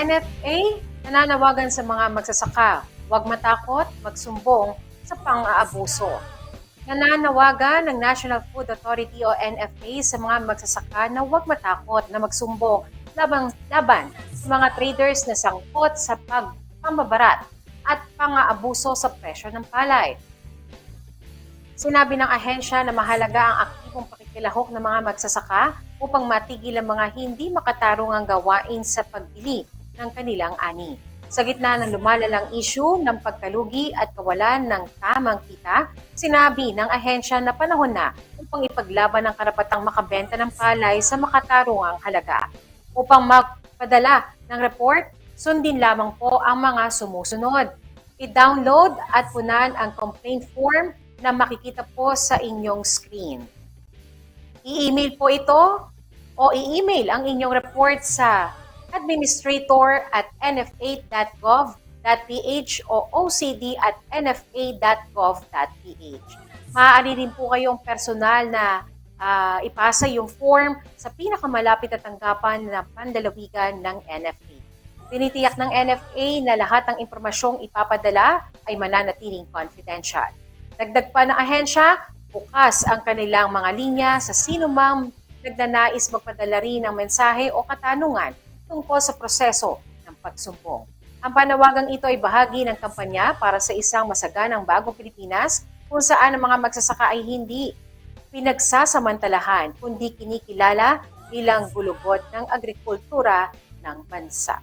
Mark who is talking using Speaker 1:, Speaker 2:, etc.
Speaker 1: NFA nananawagan sa mga magsasaka, huwag matakot, magsumbong sa pang-aabuso. Nananawagan ng National Food Authority o NFA sa mga magsasaka na huwag matakot na magsumbong labang laban sa mga traders na sangkot sa pagpamabarat at pang-aabuso sa presyo ng palay. Sinabi ng ahensya na mahalaga ang aktibong pakikilahok ng mga magsasaka upang matigil ang mga hindi makatarungang gawain sa pagbili ng kanilang ani. Sa gitna ng lumalalang issue ng pagkalugi at kawalan ng tamang kita, sinabi ng ahensya na panahon na upang ipaglaban ang karapatang makabenta ng palay sa makatarungang halaga. Upang magpadala ng report, sundin lamang po ang mga sumusunod. I-download at punan ang complaint form na makikita po sa inyong screen. I-email po ito o i-email ang inyong report sa administrator at nfa.gov.ph o ocd at nfa.gov.ph. Maaari rin po kayong personal na ah, ipasa yung form sa pinakamalapit na tanggapan na pandalawigan ng NFA. Tinitiyak ng NFA na lahat ng impormasyong ipapadala ay mananatiling confidential. Dagdag pa ng ahensya, bukas ang kanilang mga linya sa sino mang nagnanais magpadala rin ng mensahe o katanungan tungkol sa proseso ng pagsumbong. Ang panawagang ito ay bahagi ng kampanya para sa isang masaganang bagong Pilipinas kung saan ang mga magsasaka ay hindi pinagsasamantalahan kundi kinikilala bilang gulugod ng agrikultura ng bansa.